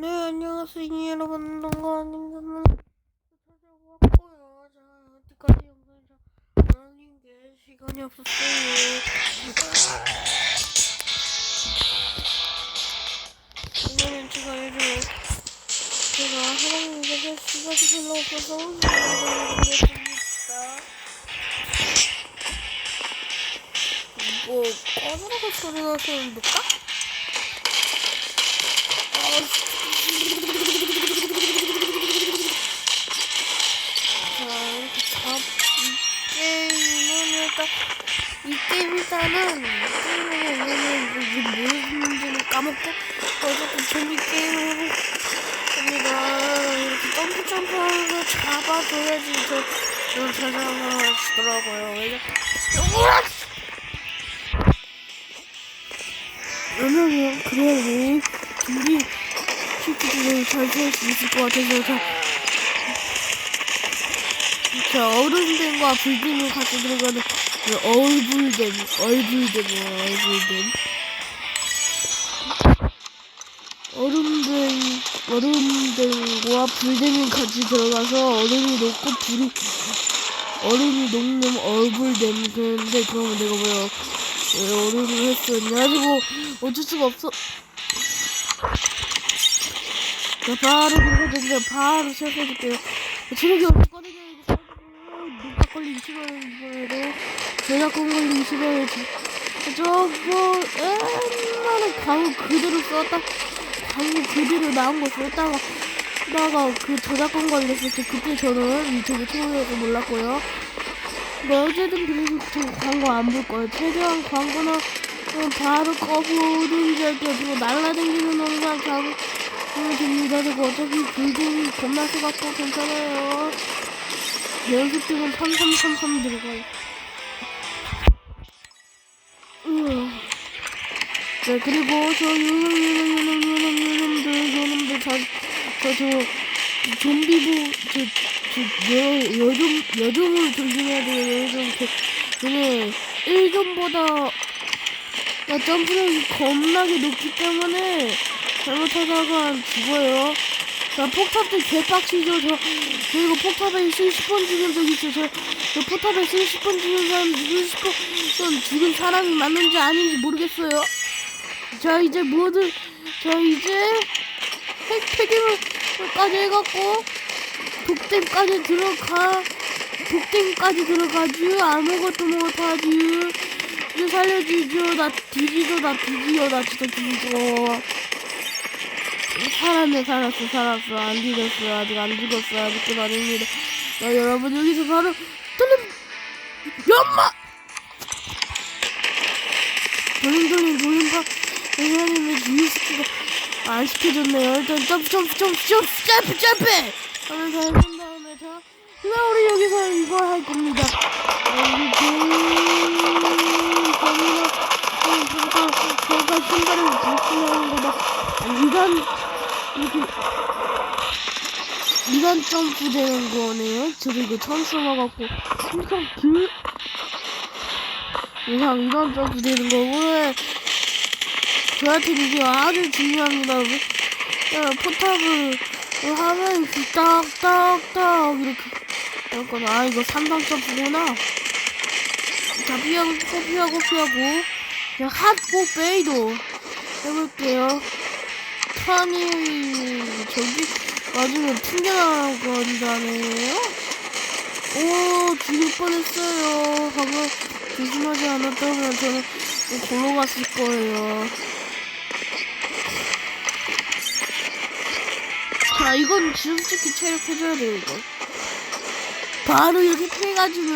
네, 안녕하세요, 여러분. 동거아님들은 찾아왔고요. 자, 어디까지 영상을 잘 올린 게 시간이 없었어요. 이번엔 제가 요즘 제가 하나님 계실 시간이 별로 없어서 준비해드리겠습니다. 뭐, 꺼져라고 소리 나서는 누 일단, 이 게임 일단은, 이 게임을 왜냐면 이게 무슨지는 까먹고, 어쨌든 게임을 하고, 합니다. 이렇게 점프 점프하면서 잡아줘야지 저, 저 찾아가시더라고요. 왜냐, 왜냐면, 그래야지, 좀비, 실제로 잘살 수 있을 것 같아서, 자, 자, 어른됨과 불됨을 같이 들어가는 그 얼불됨, 얼불됨, 얼불됨. 얼음됨, 얼음됨과 불됨이 같이 들어가서 얼음이 녹고 불이, 얼음이 녹는 얼불됨. 그런데 그러면 내가 뭐야, 왜 얼음을 했었냐? 가지고 어쩔 수가 없어. 자, 바로 그거든요. 바로 시작해줄게요. 체력이 없거든요. 이거 눈 딱 걸린 시간으로 저작권 걸린 시간에 저거 옛날에 광고 그대로 썼다 광고 그대로 나온 거 썼다가 다가 그 저작권 걸렸을 때 그때 저는 유튜브 채널에서 몰랐고요. 뭐 어쨌든 그래서 저 광고 안 볼 거예요. 최대한 광고는 어, 바로 꺼보든지 할게요. 그리고 날라다니는 영상 하면 됩니다. 그리고 어차피 불금이 겁날 것 같고 괜찮아요. 연습 때는 3333 들어가요. 네, 그리고 저 요놈, 요놈, 요놈, 요놈, 요놈들, 요놈들, 저, 저, 저, 좀비부, 저, 저, 여, 여좀, 여좀을 조심해야 돼요, 여좀. 그, 얘네, 1점보다, 나 점프력이 겁나게 높기 때문에, 잘못하다가 죽어요. 자, 폭탑도 개빡치죠, 저. 그리고 폭탑에 수십 번 죽은 적 있어요. 저, 저 폭탑에 수십 번 죽은 사람, 수십 번 죽은 사람이 맞는지 아닌지 모르겠어요. 자, 이제 모두, 자, 이제 핵 폐기물까지 해갖고, 독댐까지 들어가, 독댐까지 들어가지, 아무것도 못하지. 이제 살려주죠. 나 뒤지죠, 나 뒤지요, 나 진짜 뒤지죠. 살았네 살았어 살았어. 안 죽었어. 아직 안 죽었어. 아직도 아닙니다. 자 여러분 여기서 바로 돌림! 연마 안 시켜줬네요. 일단 점프 점프 점프 점프 점프 점프! 하면서 해준 다음에 자 그다음 우리 여기서 이거 할 겁니다. 돌 거기서 잠깐 잠깐 신발을 벗으려는 거다 이건 이렇게 이단 점프 되는 거네요. 저도 이거 처음 써봐갖고 엄청 길 이상 이단 점프 되는 거고 저한테 이게 아주 중요합니다. 야, 포탑을 하면 딱딱딱 이렇게 이렇게 아 이거 3단 점프구나. 자 피하고 피하고 피하고 그냥 핫보 베이도 해볼게요. 탄이 저기 나중에 튕겨나간다네요? 오 죽을 뻔했어요 방금 조심하지 않았다면 저는 골로 갔을 거예요 자 이건 솔직히 체력해줘야 돼요 이거 바로 이렇게 피해가지고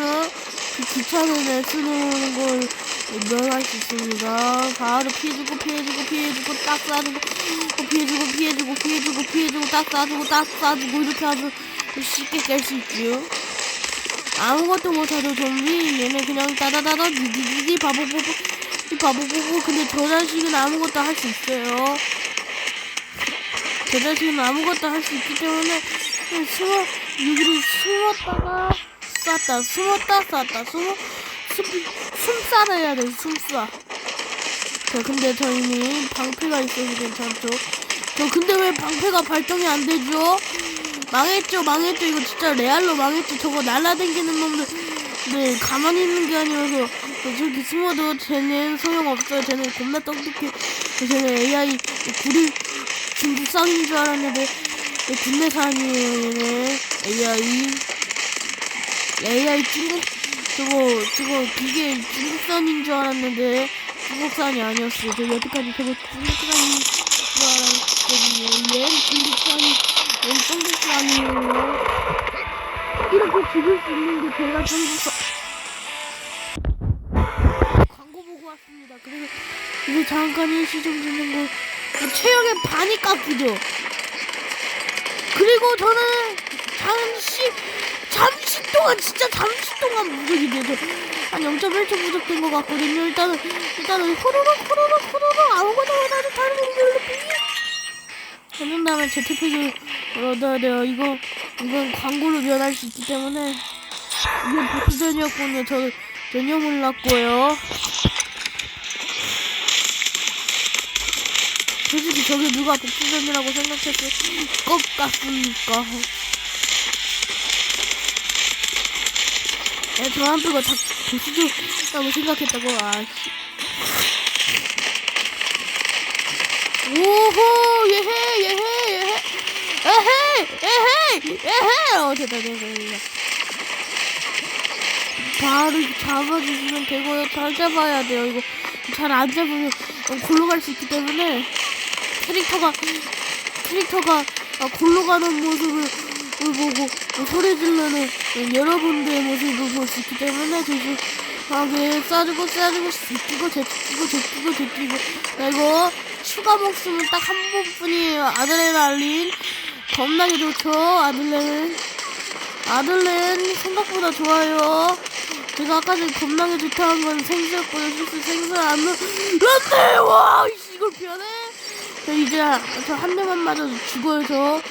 그 귀찮은 애 쓰는 걸 면할 수 있습니다. 바로 피해주고 피해주고 피해주고 딱 쏴주고 피해주고 피해주고 피해주고 피해주고 딱 쏴주고 딱 쏴주고 이렇게 하면 쉽게 깰 수 있지요. 아무것도 못하죠 좀비 얘네 그냥 따다다다 니디디디 바보보보 이 바보보보 근데 저 자식은 아무것도 할 수 있어요. 저 자식은 아무것도 할 수 있기 때문에 숨어 여기를 숨었다가 쐈다 숨었다 쐈다 숨어 숨, 숨싸를 해야 돼, 숨싸. 자, 근데 저희는 방패가 있어서 괜찮죠. 저 근데 왜 방패가 발동이 안 되죠? 망했죠, 망했죠. 이거 진짜 레알로 망했죠. 저거 날라다니는 놈들. 네, 가만히 있는 게 아니라서 저기 숨어도 쟤는 소용없어요. 쟤는 겁나 똑똑해. 쟤는 AI 구리 중국산인 줄 알았는데 네, 국내산이에요. 얘네 AI AI 중국 저거 저거 기계 중국산인 줄 알았는데 중국산이 아니었어요. 저 여태까지 저거 중국산인 줄 알았거든요. 얘는 중국산이 얘는 중국산이에요. 이렇게 죽일 수 있는 게 제가 중국산 왔습니다. 그래서 이제 잠깐 일시 좀 듣는 거뭐 체력의 반이 깎이죠. 그리고 저는 잠시 잠시 동안 진짜 잠시 동안 무적이 돼서 한 0.1초 부족된 것 같거든요. 일단은 일단은 호로록 호로록 호로록 아무거나 원하는 다른 공격을 하는 다음에 제트팩을 얻어야 돼요. 이거 이건 광고로 변할 수 있기 때문에 이게 보스전이었군요. 저 전혀 몰랐고요. 솔직히 저게 누가 복수전이라고 생각했을 것 같습니까? 네, 저한테가 다 복수전이라고 생각했다고, 아씨. 오호, 예헤, 예헤, 예헤. 에헤이, 에헤이, 에헤이. 어, 됐다, 됐다, 됐다. 바로 잡아주시면 되고요. 잘 잡아야 돼요. 이거 잘 안 잡으면 어, 골로 갈 수 있기 때문에 캐릭터가 캐릭터가 아, 골로 가는 모습을 보고 어, 소리 지르는 어, 여러분들의 모습을 볼 수 있기 때문에 조심하게 쏴주고 쏴주고 제끼고 제끼고 제끼고 제끼고 자 이거 추가 목숨은 딱 한 번뿐이에요. 아드레날린 겁나게 좋죠. 아들레는 아들렌 생각보다 좋아요. 제가 아까 전에 겁나게 좋다는 건 생수였고요. 실수 생수 안 넣었네. 와, 이씨, 이걸 피하네. 저 이제 저 한 대만 맞아도 죽어요. 저,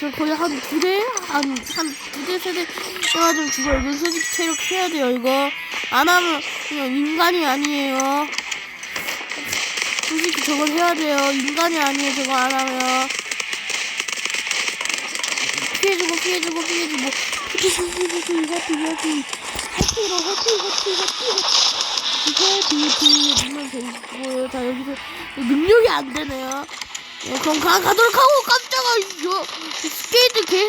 저 거의 한 두 대, 한 한 두 대, 세 대 맞으면 죽어요. 이건 솔직히 체력 해야 돼요. 이거 안 하면 그냥 인간이 아니에요. 솔직히 저건 해야 돼요. 인간이 아니에요. 저거 안 하면. 피해주고 피해주고 피해주고 피해주고 해피 해피 해피로 해피 해피 해피 해피 해피 누면 되고요. 자 여기서 능력이 안 되네요. 네, 그럼 가, 가도록 하고 깜짝아 이거. 스케이트 개.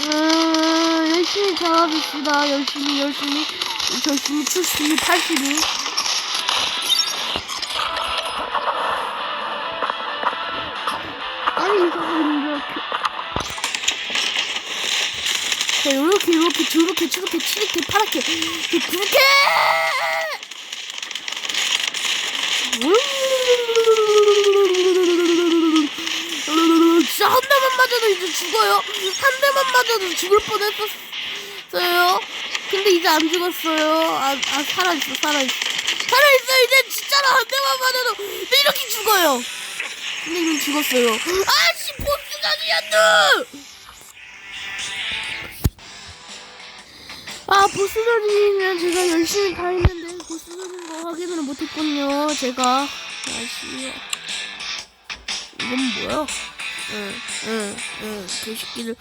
음, 열심히 잡아줍시다. 열심히 열심히. 열심히 출시 82 자 요렇게 요렇게 저렇게 저렇게 치렇게 파랗게 그렇게 진짜 한 대만 맞아도 이제 죽어요? 한 대만 맞아도 죽을 뻔했었어요. 근데 이제 안 죽었어요. 아, 아 살아있어 살아있어. 살아있어! 이제 진짜로 한 대만 맞아도 이렇게 죽어요. 근데 이미 죽었어요. 아씨 보스전이었누! 아 보스전이면 제가 열심히 다 했는데 보스전인 거 확인을 못했군요. 제가 아씨 이건 뭐야? 응응응 교식기를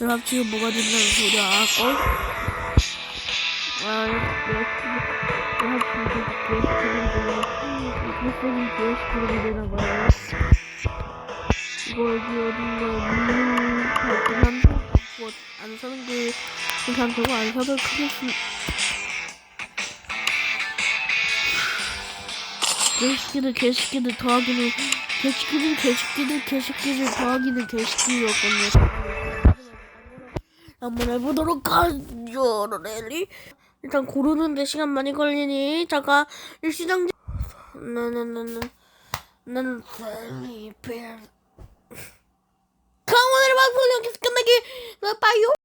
합치면 뭐가 된다는 소리야? 어? 아 교식기를 합치면 교식기를 되나? 봐요. 이거 여기 어딘가 음. 뭐 안 사는 게 괜찮다고 안 사도 크겠습니다. 개시키들 개시키들 더하기는 개시키들 개시키들 개시키들 더하기는 개시키였군요. 한번 해보도록 하죠, 랠리. 일단 고르는데 시간 많이 걸리니 잠깐 일시정지. 나나나나 나는 별. 그럼 오늘의 방송 여기서 끝내기. 빠이요.